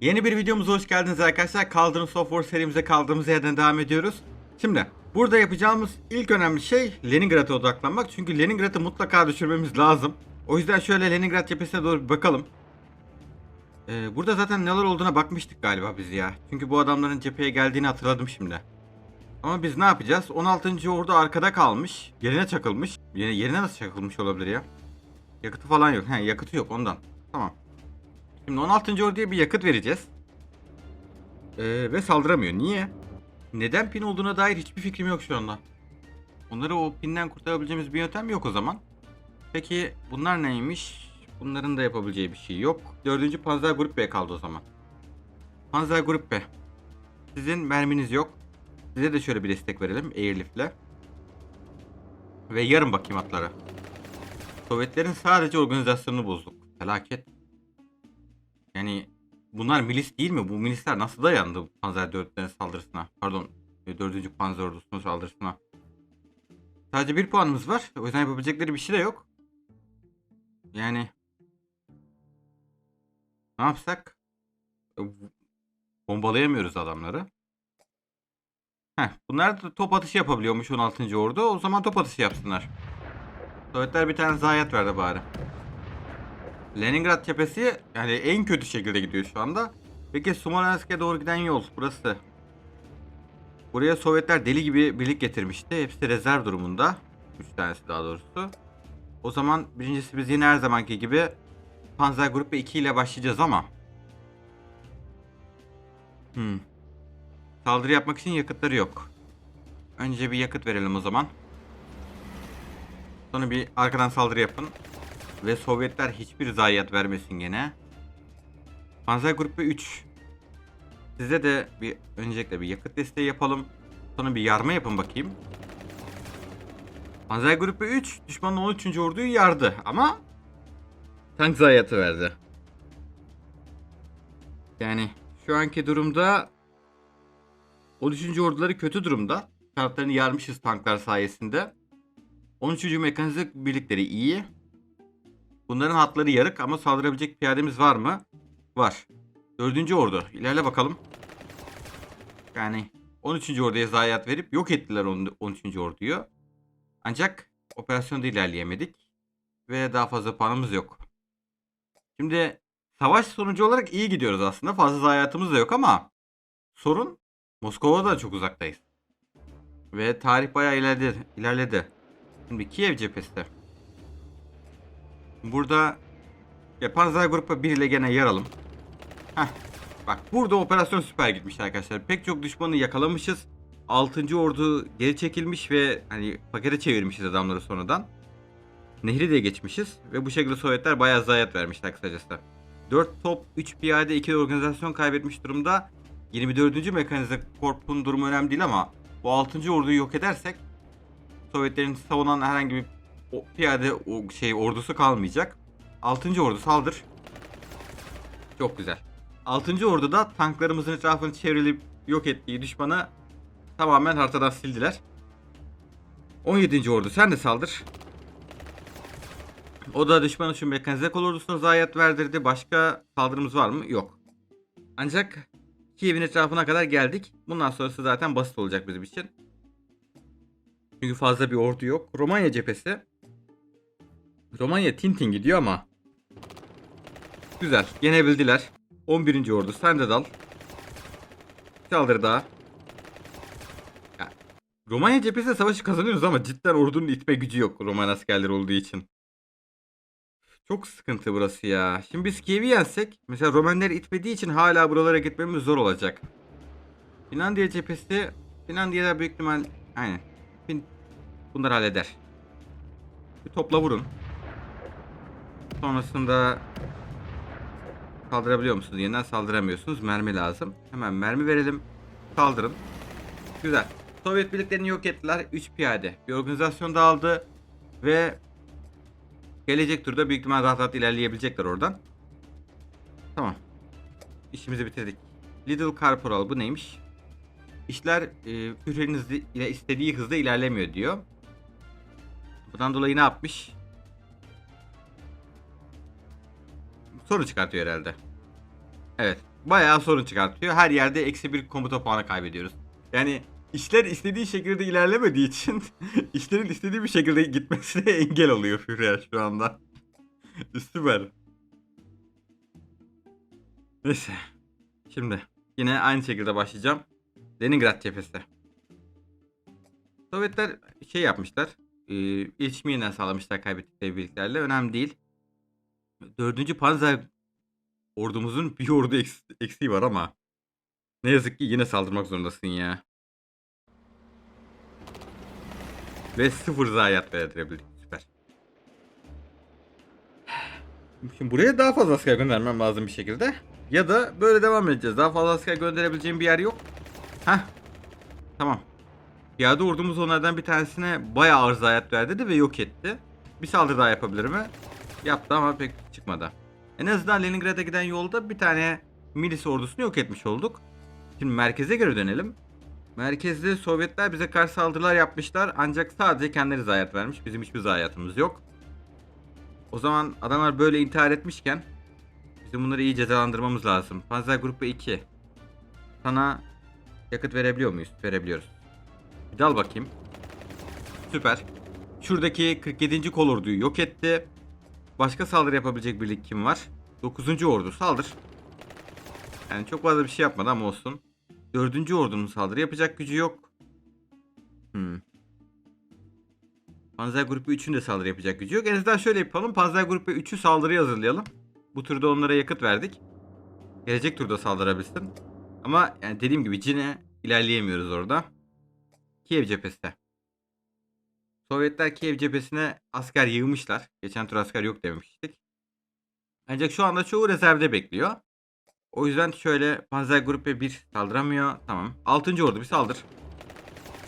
Yeni bir videomuza hoş geldiniz arkadaşlar. Kaldırım Software serimize kaldığımız yerden devam ediyoruz. Şimdi burada yapacağımız ilk önemli şey Leningrad'a odaklanmak. Çünkü Leningrad'ı mutlaka düşürmemiz lazım. O yüzden şöyle Leningrad cephesine doğru bir bakalım. Ee, burada zaten neler olduğuna bakmıştık galiba biz ya. Çünkü bu adamların cepheye geldiğini hatırladım şimdi. Ama biz ne yapacağız? 16. ordu arkada kalmış. Yerine çakılmış. Yerine, yerine nasıl çakılmış olabilir ya? Yakıtı falan yok. He, yakıtı yok ondan. Tamam. Şimdi 16. orduya bir yakıt vereceğiz. Ee, ve saldıramıyor. Niye? Neden pin olduğuna dair hiçbir fikrim yok şu anda. Onları o pinden kurtarabileceğimiz bir yöntem yok o zaman. Peki bunlar neymiş? Bunların da yapabileceği bir şey yok. 4. Panzer Grup B kaldı o zaman. Panzer Grup B. Sizin merminiz yok. Size de şöyle bir destek verelim Airlift'le. Ve yarın bakayım atlara. Sovyetlerin sadece organizasyonunu bozduk. Felaket. Yani bunlar milis değil mi? Bu milisler nasıl dayandı Panzer 4'lerin saldırısına? Pardon 4. Panzer ordusunun saldırısına. Sadece bir puanımız var. O yüzden yapabilecekleri bir şey de yok. Yani ne yapsak? E, Bombalayamıyoruz adamları. Heh, bunlar da top atışı yapabiliyormuş 16. ordu. O zaman top atışı yapsınlar. Sovyetler bir tane zayiat verdi bari. Leningrad cephesi yani en kötü şekilde gidiyor şu anda. Peki Smolensk'e doğru giden yol burası. Buraya Sovyetler deli gibi birlik getirmişti. Hepsi rezerv durumunda. 3 tanesi daha doğrusu. O zaman birincisi biz yine her zamanki gibi Panzer Grup 2 ile başlayacağız ama. Hmm. Saldırı yapmak için yakıtları yok. Önce bir yakıt verelim o zaman. Sonra bir arkadan saldırı yapın. Ve Sovyetler hiçbir zayiat vermesin gene. Panzer Grubu 3. Size de bir öncelikle bir yakıt desteği yapalım. Sonra bir yarma yapın bakayım. Panzer Grubu 3 düşmanın 13. orduyu yardı ama tank zayiatı verdi. Yani şu anki durumda 13. orduları kötü durumda. Taraflarını yarmışız tanklar sayesinde. 13. mekanize birlikleri iyi. Bunların hatları yarık ama saldırabilecek piyademiz var mı? Var. 4. ordu. İlerle bakalım. Yani 13. orduya zayiat verip yok ettiler 13. orduyu. Ancak operasyonda ilerleyemedik. Ve daha fazla puanımız yok. Şimdi savaş sonucu olarak iyi gidiyoruz aslında. Fazla zayiatımız da yok ama sorun Moskova'da da çok uzaktayız. Ve tarih bayağı ilerledi. ilerledi. Şimdi Kiev cephesi. Burada ya Panzer Grupa 1 ile gene yaralım. Heh. Bak burada operasyon süper gitmiş arkadaşlar. Pek çok düşmanı yakalamışız. 6. ordu geri çekilmiş ve hani pakete çevirmişiz adamları sonradan. Nehri de geçmişiz ve bu şekilde Sovyetler bayağı zayiat vermişler kısacası. 4 top, 3 piyade, 2 organizasyon kaybetmiş durumda. 24. Mekanize Korp'un durumu önemli değil ama bu 6. orduyu yok edersek Sovyetlerin savunan herhangi bir o, piyade o şey ordusu kalmayacak. 6. ordu saldır. Çok güzel. 6. orduda tanklarımızın etrafını çevrilip yok ettiği düşmanı tamamen haritadan sildiler. 17. ordu sen de saldır. O da düşman için mekanize kol ordusuna zayiat verdirdi. Başka saldırımız var mı? Yok. Ancak Kiev'in etrafına kadar geldik. Bundan sonrası zaten basit olacak bizim için. Çünkü fazla bir ordu yok. Romanya cephesi. Romanya Tintin gidiyor ama. Güzel. Yenebildiler. 11. ordu sen de dal. Saldır daha. Ya, Romanya cephesinde savaşı kazanıyoruz ama cidden ordunun itme gücü yok Roman askerleri olduğu için. Çok sıkıntı burası ya. Şimdi biz Kiev'i yensek mesela Romanlar itmediği için hala buralara gitmemiz zor olacak. Finlandiya cephesi Finlandiya'da büyük ihtimal aynen. Fin bunlar halleder. Bir topla vurun. Sonrasında saldırabiliyor musunuz? Yeniden saldıramıyorsunuz. Mermi lazım. Hemen mermi verelim. Saldırın. Güzel. Sovyet birliklerini yok ettiler. 3 piyade. Bir organizasyon dağıldı. Ve gelecek turda büyük ihtimal rahat rahat ilerleyebilecekler oradan. Tamam. İşimizi bitirdik. Little Corporal bu neymiş? İşler e, ile istediği hızda ilerlemiyor diyor. Bundan dolayı ne yapmış? Soru çıkartıyor herhalde. Evet. bayağı sorun çıkartıyor. Her yerde eksi bir komuta puanı kaybediyoruz. Yani işler istediği şekilde ilerlemediği için işlerin istediği bir şekilde gitmesine engel oluyor Führer şu anda. Süper. Neyse. Şimdi yine aynı şekilde başlayacağım. Leningrad cephesi. Sovyetler şey yapmışlar. E, iletişimi yeniden sağlamışlar kaybettikleri birliklerle. Önemli değil. Dördüncü Panzer ordumuzun bir ordu eks- eksiği var ama ne yazık ki yine saldırmak zorundasın ya. Ve sıfır zayiat verebildik. Süper. Şimdi buraya daha fazla asker göndermem lazım bir şekilde. Ya da böyle devam edeceğiz. Daha fazla asker gönderebileceğim bir yer yok. Heh. Tamam. Piyade ordumuz onlardan bir tanesine bayağı ağır zayiat verdi ve yok etti. Bir saldırı daha yapabilir mi? Yaptı ama pek çıkmadı. En azından Leningrad'a giden yolda bir tane milis ordusunu yok etmiş olduk. Şimdi merkeze geri dönelim. Merkezde Sovyetler bize karşı saldırılar yapmışlar ancak sadece kendileri zayiat vermiş. Bizim hiçbir zayiatımız yok. O zaman adamlar böyle intihar etmişken bizim bunları iyi cezalandırmamız lazım. Panzer Grubu 2. Sana yakıt verebiliyor muyuz? Verebiliyoruz. Bir dal bakayım. Süper. Şuradaki 47. kolorduyu yok etti. Başka saldırı yapabilecek birlik kim var? 9. ordu saldır. Yani çok fazla bir şey yapmadı ama olsun. 4. ordunun saldırı yapacak gücü yok. Hmm. Panzer Grubu 3'ün de saldırı yapacak gücü yok. En azından şöyle yapalım. Panzer Grubu 3'ü saldırıya hazırlayalım. Bu turda onlara yakıt verdik. Gelecek turda saldırabilsin. Ama yani dediğim gibi Cine ilerleyemiyoruz orada. Kiev cephesi. Sovyetler Kiev cephesine asker yığmışlar. Geçen tur asker yok demiştik. Ancak şu anda çoğu rezervde bekliyor. O yüzden şöyle Panzer Gruppe 1 saldıramıyor. Tamam. 6. ordu bir saldır.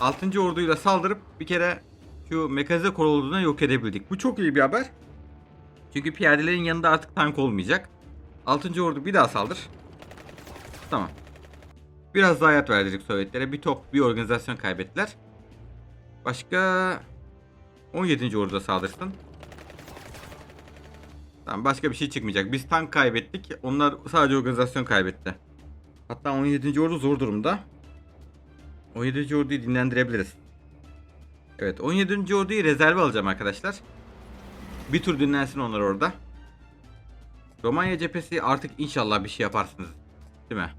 6. orduyla saldırıp bir kere şu mekanize kolorduğuna yok edebildik. Bu çok iyi bir haber. Çünkü piyadelerin yanında artık tank olmayacak. 6. ordu bir daha saldır. Tamam. Biraz zayiat verdik Sovyetlere. Bir top, bir organizasyon kaybettiler. Başka 17. orduda saldırsın. Tamam başka bir şey çıkmayacak. Biz tank kaybettik. Onlar sadece organizasyon kaybetti. Hatta 17. ordu zor durumda. 17. orduyu dinlendirebiliriz. Evet 17. orduyu rezerve alacağım arkadaşlar. Bir tur dinlensin onlar orada. Romanya cephesi artık inşallah bir şey yaparsınız. Değil mi?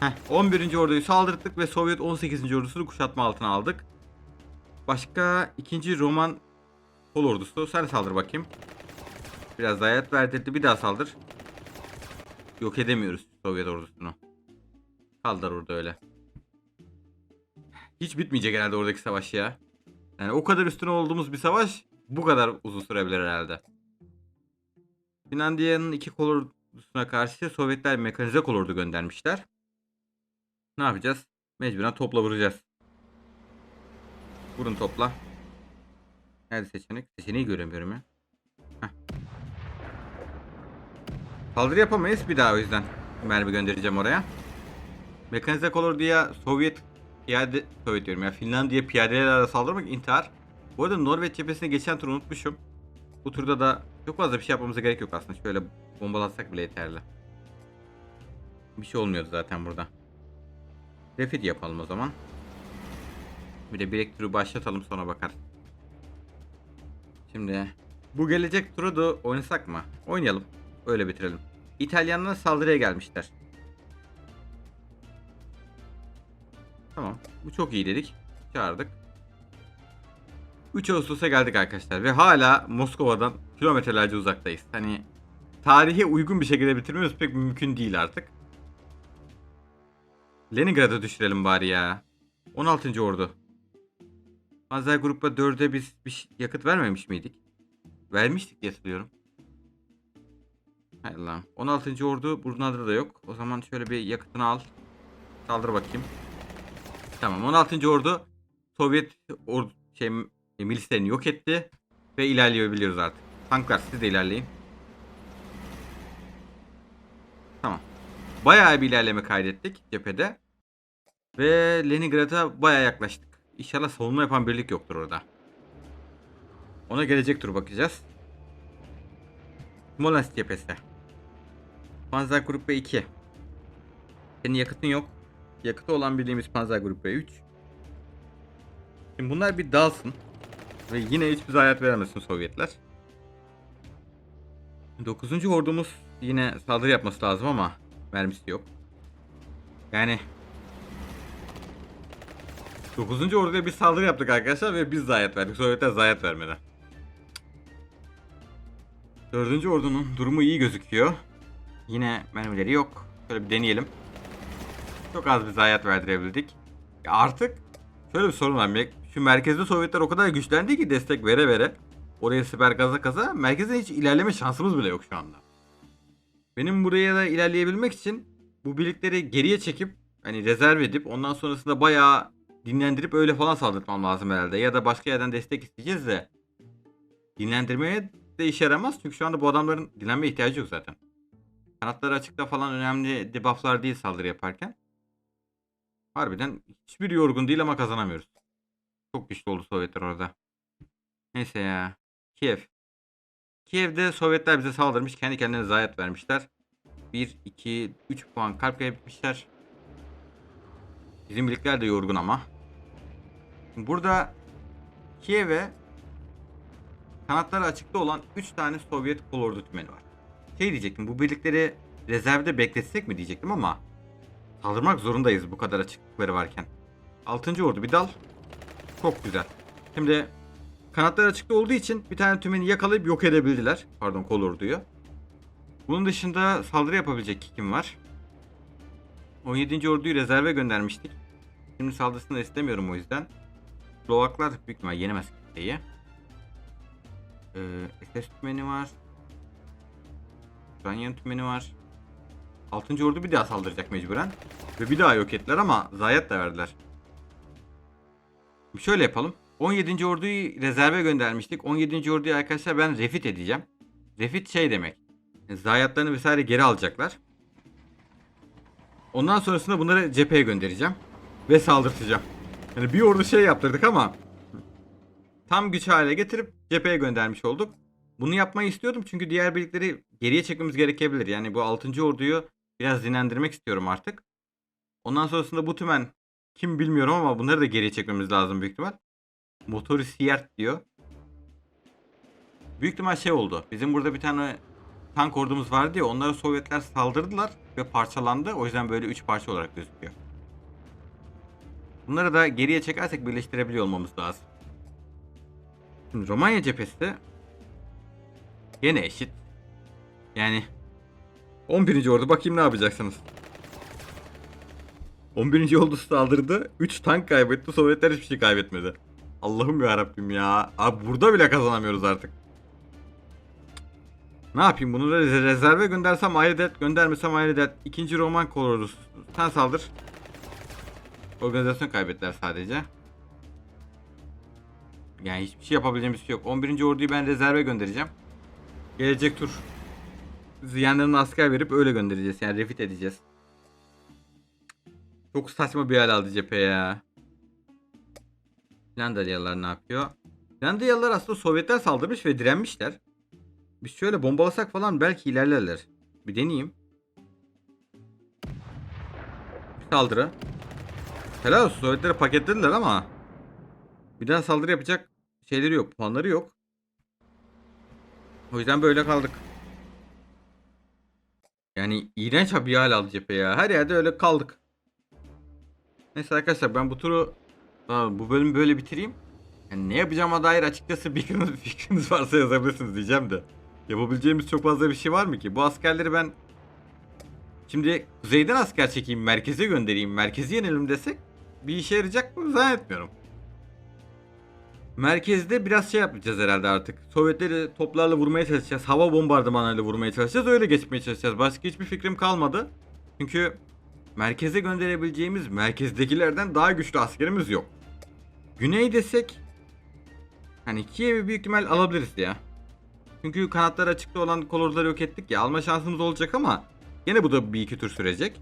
Heh, 11. orduyu saldırdık ve Sovyet 18. ordusunu kuşatma altına aldık. Başka ikinci Roman kol ordusu. Sen saldır bakayım. Biraz zayiat verdirdi. Bir daha saldır. Yok edemiyoruz Sovyet ordusunu. Kaldır orada öyle. Hiç bitmeyecek herhalde oradaki savaş ya. Yani o kadar üstüne olduğumuz bir savaş bu kadar uzun sürebilir herhalde. Finlandiya'nın iki kol ordusuna karşı Sovyetler mekanize kol ordu göndermişler. Ne yapacağız? Mecburen topla vuracağız. Vurun topla. Nerede seçenek? Seçeneği göremiyorum ya. Heh. Saldırı yapamayız bir daha o yüzden. Mermi göndereceğim oraya. Mekanize kolor diye Sovyet piyade Sovyet diyorum ya Finlandiya piyadelerle saldırmak intihar. Bu arada Norveç cephesine geçen tur unutmuşum. Bu turda da çok fazla bir şey yapmamıza gerek yok aslında. Şöyle bombalatsak bile yeterli. Bir şey olmuyordu zaten burada. Refit yapalım o zaman. Bir de bilek turu başlatalım sonra bakar. Şimdi bu gelecek turu da oynasak mı? Oynayalım. Öyle bitirelim. İtalyanlar saldırıya gelmişler. Tamam. Bu çok iyi dedik. Çağırdık. 3 Ağustos'a geldik arkadaşlar ve hala Moskova'dan kilometrelerce uzaktayız. Hani tarihe uygun bir şekilde bitirmemiz pek mümkün değil artık. Leningrad'ı düşürelim bari ya. 16. ordu. Panzer Grup'a 4'e biz bir yakıt vermemiş miydik? Vermiştik diye hatırlıyorum. Hay Allah'ım. 16. ordu bunlarda da yok. O zaman şöyle bir yakıtını al. Saldır bakayım. Tamam 16. ordu Sovyet ordu şey e, milislerini yok etti ve ilerleyebiliyoruz artık. Tanklar siz de ilerleyin. Tamam. Bayağı bir ilerleme kaydettik cephede. Ve Leningrad'a bayağı yaklaştık. İnşallah savunma yapan birlik yoktur orada. Ona gelecek tur bakacağız. Smolensk cephesi. Panzer Gruppe 2. Senin yakıtın yok. Yakıtı olan bildiğimiz Panzer Gruppe 3. Şimdi bunlar bir dalsın. Ve yine hiçbir zayiat veremesin Sovyetler. 9. ordumuz yine saldırı yapması lazım ama mermisi yok. Yani 9. orduya bir saldırı yaptık arkadaşlar ve biz zayiat verdik. Sovyetler zayiat vermedi. 4. ordunun durumu iyi gözüküyor. Yine mermileri yok. Şöyle bir deneyelim. Çok az bir zayiat verdirebildik. Ya artık şöyle bir sorun var. Şu merkezde Sovyetler o kadar güçlendi ki destek vere vere. Oraya siper gaza kaza. Merkeze hiç ilerleme şansımız bile yok şu anda. Benim buraya da ilerleyebilmek için bu birlikleri geriye çekip hani rezerv edip ondan sonrasında bayağı dinlendirip öyle falan saldırtmam lazım herhalde. Ya da başka yerden destek isteyeceğiz de dinlendirmeye de işe yaramaz. Çünkü şu anda bu adamların dinlenmeye ihtiyacı yok zaten. Kanatları açıkta falan önemli debufflar değil saldırı yaparken. Harbiden hiçbir yorgun değil ama kazanamıyoruz. Çok güçlü oldu Sovyetler orada. Neyse ya. Kiev. Kiev'de Sovyetler bize saldırmış. Kendi kendilerine zayiat vermişler. 1, 2, 3 puan kalp kaybetmişler. Bizim birlikler de yorgun ama. Burada Kiev'e kanatları açıkta olan 3 tane Sovyet kolordu tümeni var. Şey diyecektim bu birlikleri rezervde bekletsek mi diyecektim ama saldırmak zorundayız bu kadar açıklıkları varken. 6. ordu bir dal. Çok güzel. Şimdi kanatlar açıkta olduğu için bir tane tümeni yakalayıp yok edebildiler. Pardon kolorduyu. Bunun dışında saldırı yapabilecek kim var? 17. orduyu rezerve göndermiştik. Şimdi saldırısını istemiyorum o yüzden. Slovaklar büyük ihtimal yenemez kitleyi. Ee, SS tümeni var. Ukrayna tümeni var. 6. ordu bir daha saldıracak mecburen. Ve bir daha yok ettiler ama zayiat da verdiler. Şimdi şöyle yapalım. 17. orduyu rezerve göndermiştik. 17. orduyu arkadaşlar ben refit edeceğim. Refit şey demek. Zayiatlarını vesaire geri alacaklar. Ondan sonrasında bunları cepheye göndereceğim. Ve saldırtacağım. Yani bir ordu şey yaptırdık ama tam güç hale getirip cepheye göndermiş olduk. Bunu yapmayı istiyordum çünkü diğer birlikleri geriye çekmemiz gerekebilir. Yani bu 6. orduyu biraz dinlendirmek istiyorum artık. Ondan sonrasında bu tümen kim bilmiyorum ama bunları da geriye çekmemiz lazım büyük ihtimal. Motoru Siyert diyor. Büyük ihtimal şey oldu. Bizim burada bir tane tank ordumuz vardı ya onlara Sovyetler saldırdılar ve parçalandı. O yüzden böyle 3 parça olarak gözüküyor. Bunları da geriye çekersek birleştirebiliyor olmamız lazım. Şimdi Romanya cephesi Yine eşit. Yani 11. ordu bakayım ne yapacaksınız. 11. ordu saldırdı. 3 tank kaybetti. Sovyetler hiçbir şey kaybetmedi. Allah'ım ya Rabbim ya. Abi burada bile kazanamıyoruz artık. Ne yapayım bunu rezerve göndersem ayrı dert göndermesem ayrı dert. İkinci Roman kolordusu. Sen saldır. Organizasyon kaybettiler sadece. Yani hiçbir şey yapabileceğimiz şey yok. 11. orduyu ben rezerve göndereceğim. Gelecek tur yanlarına asker verip öyle göndereceğiz. Yani refit edeceğiz. Çok saçma bir hal aldı cephe ya. Finlandiyalılar ne yapıyor? Finlandiyalılar aslında Sovyetler saldırmış ve direnmişler. Biz şöyle bombalasak falan belki ilerlerler. Bir deneyeyim. Bir saldırı. Helal olsun Sovyetleri paketlediler ama bir daha saldırı yapacak şeyleri yok. Puanları yok. O yüzden böyle kaldık. Yani iğrenç bir hal aldı cephe ya. Her yerde öyle kaldık. Neyse arkadaşlar ben bu turu bu bölümü böyle bitireyim. Yani ne yapacağıma dair açıkçası bir fikriniz varsa yazabilirsiniz diyeceğim de. Yapabileceğimiz çok fazla bir şey var mı ki? Bu askerleri ben şimdi kuzeyden asker çekeyim, merkeze göndereyim, merkezi yenelim desek bir işe yarayacak mı zannetmiyorum. Merkezde biraz şey yapacağız herhalde artık. Sovyetleri toplarla vurmaya çalışacağız. Hava bombardımanlarıyla vurmaya çalışacağız. Öyle geçmeye çalışacağız. Başka hiçbir fikrim kalmadı. Çünkü merkeze gönderebileceğimiz merkezdekilerden daha güçlü askerimiz yok. Güney desek hani Kiev'i büyük ihtimal alabiliriz ya. Çünkü kanatları açıkta olan kolorduları yok ettik ya. Alma şansımız olacak ama yine bu da bir iki tur sürecek.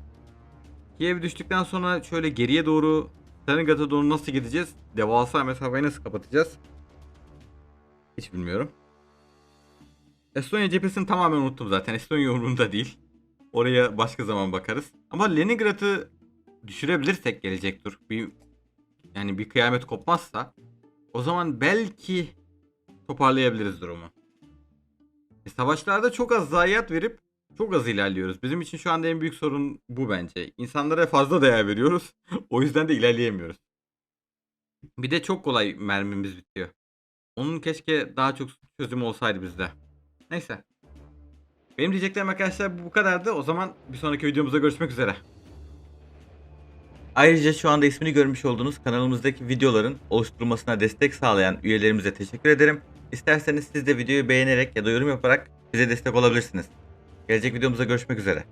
Kiev düştükten sonra şöyle geriye doğru Stalingrad'a doğru nasıl gideceğiz? Devasa mesafeyi nasıl kapatacağız? Hiç bilmiyorum. Estonya cephesini tamamen unuttum zaten. Estonya umurumda değil. Oraya başka zaman bakarız. Ama Leningrad'ı düşürebilirsek gelecek tur. Bir yani bir kıyamet kopmazsa o zaman belki toparlayabiliriz durumu. E, savaşlarda çok az zayiat verip çok az ilerliyoruz. Bizim için şu anda en büyük sorun bu bence. İnsanlara fazla değer veriyoruz. o yüzden de ilerleyemiyoruz. Bir de çok kolay mermimiz bitiyor. Onun keşke daha çok çözümü olsaydı bizde. Neyse. Benim diyeceklerim arkadaşlar bu kadardı. O zaman bir sonraki videomuzda görüşmek üzere. Ayrıca şu anda ismini görmüş olduğunuz kanalımızdaki videoların oluşturulmasına destek sağlayan üyelerimize teşekkür ederim. İsterseniz siz de videoyu beğenerek ya da yorum yaparak bize destek olabilirsiniz. Gelecek videomuzda görüşmek üzere.